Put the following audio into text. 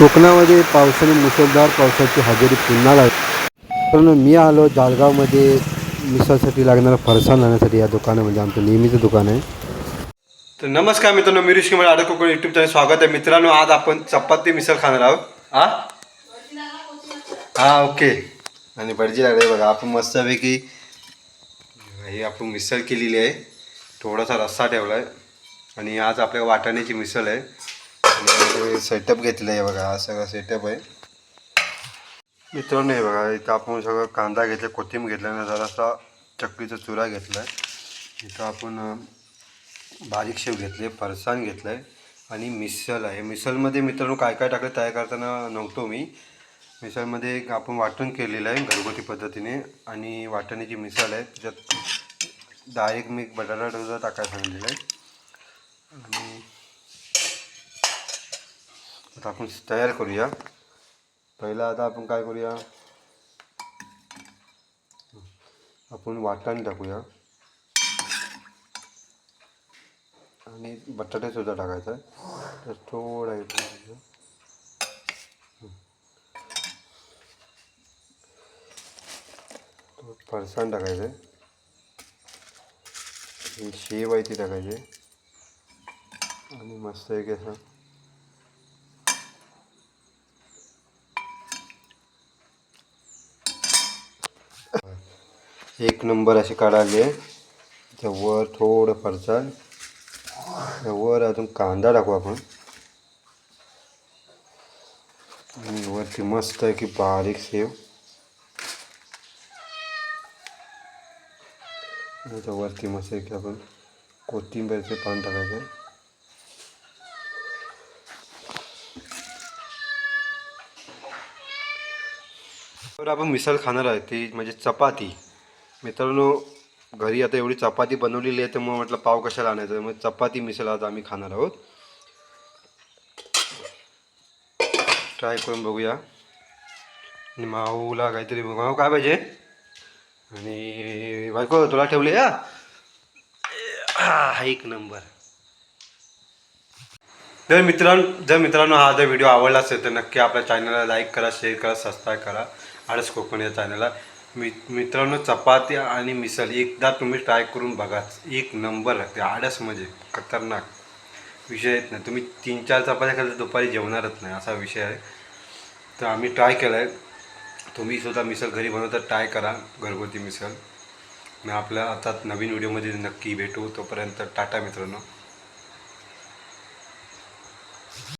कोकणामध्ये पावसाने मुसळधार पावसाची हजेरी पुन्हा लागली पण मी आलो जाळगावमध्ये मिसळसाठी लागणारा फरसाण आणण्यासाठी या दुकानामध्ये म्हणजे आमचं नेहमीचं दुकान आहे. तर नमस्कार मित्रांनो मी ऋषी मला कोकण युट्यूब चॅनल स्वागत आहे. मित्रांनो आज आपण चपाती मिसळ खाणार आहोत. हा? हा ओके. आणि भटजी लागले बघा आपण मस्तपैकी हे आपण मिसळ केलेली आहे. थोडासा रस्सा ठेवला आहे आणि आज आपल्या वाटाण्याची मिसळ आहे. सेटअप घेतलं आहे बघा हा सगळा सेटअप आहे. मित्रांनो हे बघा इथं आपण सगळं कांदा घेतला कोथिंबीर घेतला जरासा चकलीचा चुरा घेतला आहे इथं आपण बारीक शेव घेतले फरसाण घेतलं आहे आणि मिसल आहे. मिसलमध्ये मित्रांनो काय काय टाकलं तयार करताना नव्हतो मी. मिसळमध्ये आपण वाटण केलेलं आहे घरगुती पद्धतीने आणि वाटण्याची मिसळ आहे. त्याच्यात डायरेक्ट मी बटाटा डोसा टाकायला सांगितलेला आहे आणि आता आपण तयार करूया. पहिला आता आपण काय करूया? आपण वाटण टाकूया. आणि बटाटेसुद्धा टाकायचा आहे. तर थोडा हे फरसाण टाकायचं आहे. शेव आहे ती टाकायची आणि मस्त एक असं एक नंबर असे काढाले. त्या वर थोडं फरसाण. त्या वर अजून कांदा टाकू आपण. आणि वरती मस्त आहे की बारीक सेव आणि त्या वरती मस्त आहे की आपण कोथिंबीरचे पान टाकायचं. तर आपण मिसळ खाणार आहे ती म्हणजे चपाती. मित्रांनो घरी आता एवढी चपाती बनवलेली आहे तर मग म्हटलं पाव कशाला आणायचं? मग चपाती मिसळ आज आम्ही खाणार आहोत. ट्राय करून बघूया. आणि माऊला काहीतरी बघू. माऊ काय पाहिजे? आणि बायको तुला ठेवले या? हा एक नंबर. जर मित्रांनो जर मित्रांनो हा जर व्हिडिओ आवडला असेल तर नक्की आपल्या चॅनलला लाईक करा शेअर करा सबस्क्राईब करा. आळस कोकण या चॅनलला मि मित्रांनो चपाती आणि मिसळ एकदा तुम्ही ट्राय करून बघा. एक नंबर लागते आडस म्हणजे खतरनाक. विषय आहेत नाही. तुम्ही तीन चार चपात्या खाल्ल्या तर दुपारी जेवणारच नाही. असा विषय आहे. तर आम्ही ट्राय केला आहे तुम्ही सुद्धा मिसळ घरी बनवता ट्राय करा. घरगुती मिसळ. मी आपल्या आता नवीन व्हिडिओमध्ये नक्की भेटू. तोपर्यंत टाटा मित्रांनो.